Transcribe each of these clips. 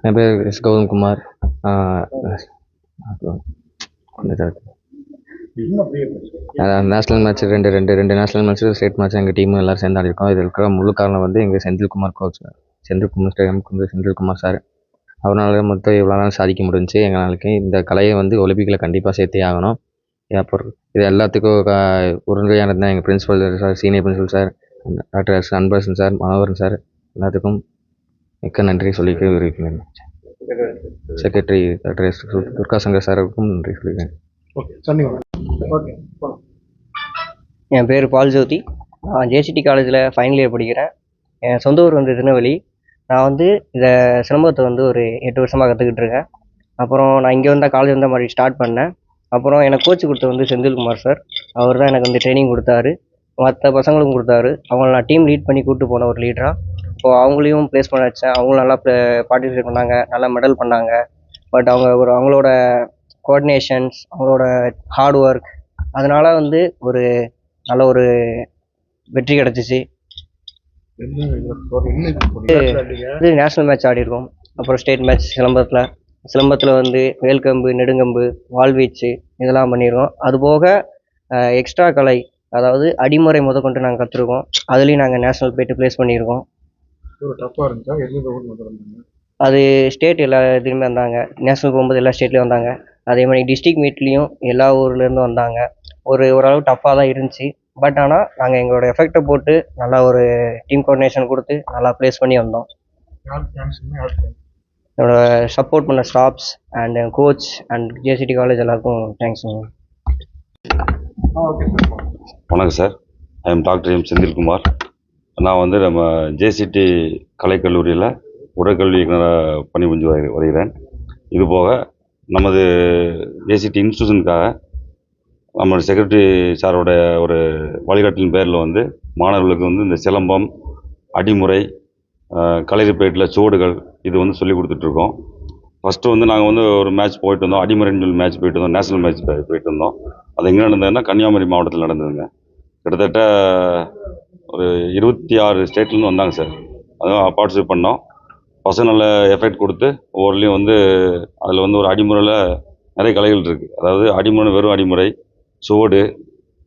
என் பேர் எஸ் கௌதம்குமார். ஆஹ் national match ரெண்டு ரெண்டு ரெண்டு நேஷ்னல் மேட்ச் ஸ்டேட் மேட்ச் எங்கள் டீம் எல்லோரும் சேர்ந்து ஆடிருக்கோம். இது இருக்கிற முழு காரணம் வந்து எங்கள் செந்தில்குமார் கோச் செந்தில்குமார் ஸ்டேடியம்க்கு வந்து செந்தில்குமார் சார் அவரால் மொத்தம் இவ்வளோ நாள் சாதிக்க முடிஞ்சுச்சு எங்களுக்கு இந்த கலையை வந்து ஒலிம்பிக்கில் கண்டிப்பாக சேர்த்தே ஆகணும். அப்புறம் இது எல்லாத்துக்கும் கா- உறுதுணையானது தான் எங்கள் principal sir senior principal sir doctor Anbarasan sir Manoharan sir எல்லாத்துக்கும் மிக்க நன்றி சொல்லிக்க விரும்புகிறேன் secretary doctor S Durga Sankar சாருக்கும் நன்றி சொல்லிக்கிறேன். ஓகே சொன்னீங்க ஓகே என் பேர் பால் ஜோதி. நான் ஜேசிடி காலேஜில் ஃபைனல் இயர் படிக்கிறேன். என் சொந்த ஊர் வந்து திருநெல்வேலி. நான் வந்து இதை சிலம்பத்தை வந்து ஒரு எட்டு வருஷமாக கற்றுக்கிட்டு இருக்கேன். அப்புறம் நான் இங்கே வந்தால் காலேஜ் வந்தால் மாதிரி ஸ்டார்ட் பண்ணேன். அப்புறம் எனக்கு கோச் கொடுத்தது வந்து செந்தில்குமார் சார் அவர் தான் எனக்கு வந்து ட்ரைனிங் கொடுத்தாரு. மற்ற பசங்களுக்கும் கொடுத்தாரு. அவங்கள நான் டீம் லீட் பண்ணி கூப்பிட்டு போன ஒரு லீடராக ஸோ அவங்களையும் ப்ளேஸ் பண்ண வச்சேன் அவங்களும் நல்லா பார்ட்டிசிபேட் பண்ணாங்க. நல்லா மெடல் பண்ணாங்க. பட் அவங்க ஒரு அவங்களோட கோஆர்டினேஷன்ஸ் அவங்களோட ஹார்ட் ஒர்க் அதனால் வந்து ஒரு நல்ல ஒரு வெற்றி கிடச்சிச்சு. இது நேஷ்னல் மேட்ச் ஆடிருக்கோம். அப்புறம் ஸ்டேட் மேட்ச் சிலம்பத்தில். சிலம்பத்தில் வந்து வேல்கம்பு நெடுங்கம்பு வாள்வீச்சு இதெல்லாம் பண்ணியிருக்கோம் அதுபோக எக்ஸ்ட்ரா கலை அதாவது அடிமுறை முதற்கொண்டு நாங்கள் கற்றுருக்கோம் அதுலேயும் நாங்கள் நேஷ்னல் போயிட்டு ப்ளேஸ் பண்ணியிருக்கோம் ஒரு டஃப்பா இருந்துச்சா? எந்தெந்த ஊர்ல இருந்து வந்தாங்க? அது ஸ்டேட் எல்லா இதுலேயுமே வந்தாங்க. நேஷ்னல் போகும்போது எல்லா ஸ்டேட்லேயும் வந்தாங்க. அதே மாதிரி டிஸ்ட்ரிக்ட் மீட்லேயும் எல்லா ஊர்லேருந்தும் வந்தாங்க. ஒரு ஓரளவு டஃப்பாக தான் இருந்துச்சு. பட் ஆனால் நாங்கள் எங்களோட எஃபெக்டை போட்டு நல்லா ஒரு டீம் கோஆர்டினேஷன் கொடுத்து நல்லா ப்ளேஸ் பண்ணி வந்தோம். என்னோட சப்போர்ட் பண்ண staffs and coach and JCT college எல்லாருக்கும் தேங்க்ஸ் ஆ ஓகே சார் வணக்கம் sir I am doctor M Senthilkumar நான் வந்து நம்ம ஜேசிடி கலைக்கல்லூரியில் உடற்கல்வி இயக்குனராக பணிபுரிஞ்சு வரு- வருகிறேன். இது போக நமது ஜேசிடி இன்ஸ்டியூஷனுக்காக நம்ம செக்ரட்டரி சாரோட ஒரு வழிகாட்டின் பேரில் வந்து மாணவர்களுக்கு வந்து இந்த சிலம்பம் அடிமுறை கலைரிப்பேட்டில் சுவடுகள் இது வந்து சொல்லி கொடுத்துட்ருக்கோம் ஃபஸ்ட்டு வந்து நாங்கள் வந்து ஒரு மேட்ச் போயிட்டு வந்தோம். அடிமுறைன்னு சொல்லி மேட்ச் போயிட்டு வந்தோம். நேஷனல் மேட்ச் போயிட்டு வந்தோம். அது எங்கே நடந்ததுன்னா கன்னியாகுமரி மாவட்டத்தில் நடந்ததுங்க. கிட்டத்தட்ட ஒரு இருபத்தி ஆறு ஸ்டேட்லேருந்து வந்தாங்க சார் அதுவும் பார்ட்டிசிபேட் பண்ணோம். பசங்க நல்ல எஃபெக்ட் கொடுத்து ஒவ்வொருலையும் வந்து அதில் வந்து ஒரு அடிமுறையில் நிறைய கலைகள் இருக்குது அதாவது அடிமுறை வெறும் அடிமுறை சுவடு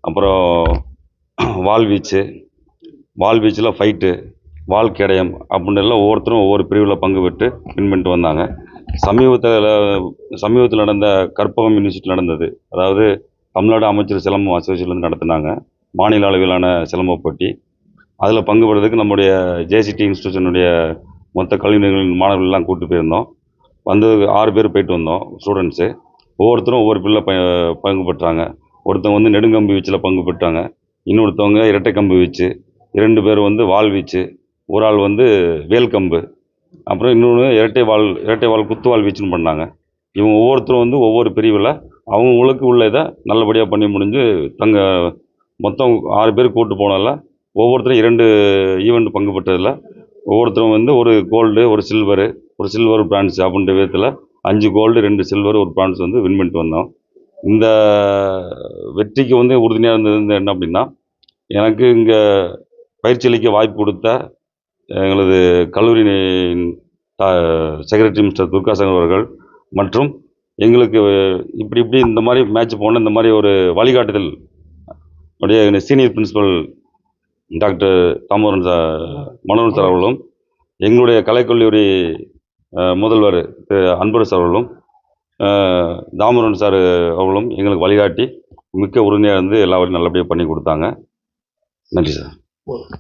அப்புறம் வால் வீச்சு வால் வீச்சில் ஃபைட்டு வால் கேடயம் அப்படின்னு எல்லாம் ஒவ்வொருத்தரும் ஒவ்வொரு பிரிவில் பங்கு பெற்று வின் பண்ணிட்டு வந்தாங்க. சமீபத்தில் சமீபத்தில் நடந்த கற்பகம் யூனிவர்சிட்டி நடந்தது. அதாவது தமிழ்நாடு அமைச்சர் சிலம்பம் அசோசியேஷன்லேருந்து நடத்துனாங்க. மாநில அளவிலான சிலம்ப போட்டி. அதில் பங்கு பெறதுக்கு நம்முடைய ஜேசிடி இன்ஸ்டியூஷனுடைய மொத்த கல்வி மாணவர்கள்லாம் கூப்பிட்டு போயிருந்தோம். வந்து ஆறு பேர் போயிட்டு வந்தோம் ஸ்டூடெண்ட்ஸு ஒவ்வொருத்தரும் ஒவ்வொரு பிள்ளை ப பங்கு பெற்றாங்க ஒருத்தவங்க வந்து நெடுங்கம்பி வீச்சில் பங்கு பெற்றாங்க இன்னொருத்தவங்க இரட்டை கம்பு வீச்சு. இரண்டு பேர் வந்து வாள் வீச்சு. ஒரு ஆள் வந்து வேல் கம்பு. அப்புறம் இன்னொன்று இரட்டை வாள் இரட்டை வால் குத்துவால் வீச்சுன்னு பண்ணாங்க. இவங்க ஒவ்வொருத்தரும் வந்து ஒவ்வொரு பிரிவில் அவங்களுக்கு உள்ள இதை நல்லபடியாக பண்ணி முடிஞ்சு தங்க மொத்தம் ஆறு பேர் கூட்டு போனால ஒவ்வொருத்தரும் இரண்டு ஈவெண்ட் பங்கு பெற்றதில். ஒவ்வொருத்தரும் வந்து ஒரு கோல்டு ஒரு சில்வரு ஒரு சில்வர் பிரான்ஸ் அப்படின்ற விதத்தில் அஞ்சு கோல்டு ரெண்டு சில்வர் ஒரு பிரான்ஸ் வந்து வின் பண்ணிட்டு வந்தோம். இந்த வெற்றிக்கு வந்து உறுதுணையாக இருந்தது வந்து என்ன அப்படின்னா எனக்கு இங்கே பயிற்சி அளிக்க வாய்ப்பு கொடுத்த எங்களது கல்லூரி செக்ரட்டரி மிஸ்டர் துர்காசங்கர் அவர்கள் மற்றும் எங்களுக்கு இப்படி இப்படி இந்த மாதிரி மேட்ச் போன இந்த மாதிரி ஒரு வழிகாட்டுதல் உடைய senior principal doctor Damodaran sir Manoharan sir அவர்களும் எங்களுடைய கலைக்கல்லூரி முதல்வர் திரு அன்பரசு அவர்களும் தாமோரன் தாமோதரன் சார் அவர்களும் எங்களுக்கு வழிகாட்டி மிக்க உறுதுணையாக இருந்து எல்லா வரையும் நல்லபடியாக பண்ணி கொடுத்தாங்க. நன்றி சார்.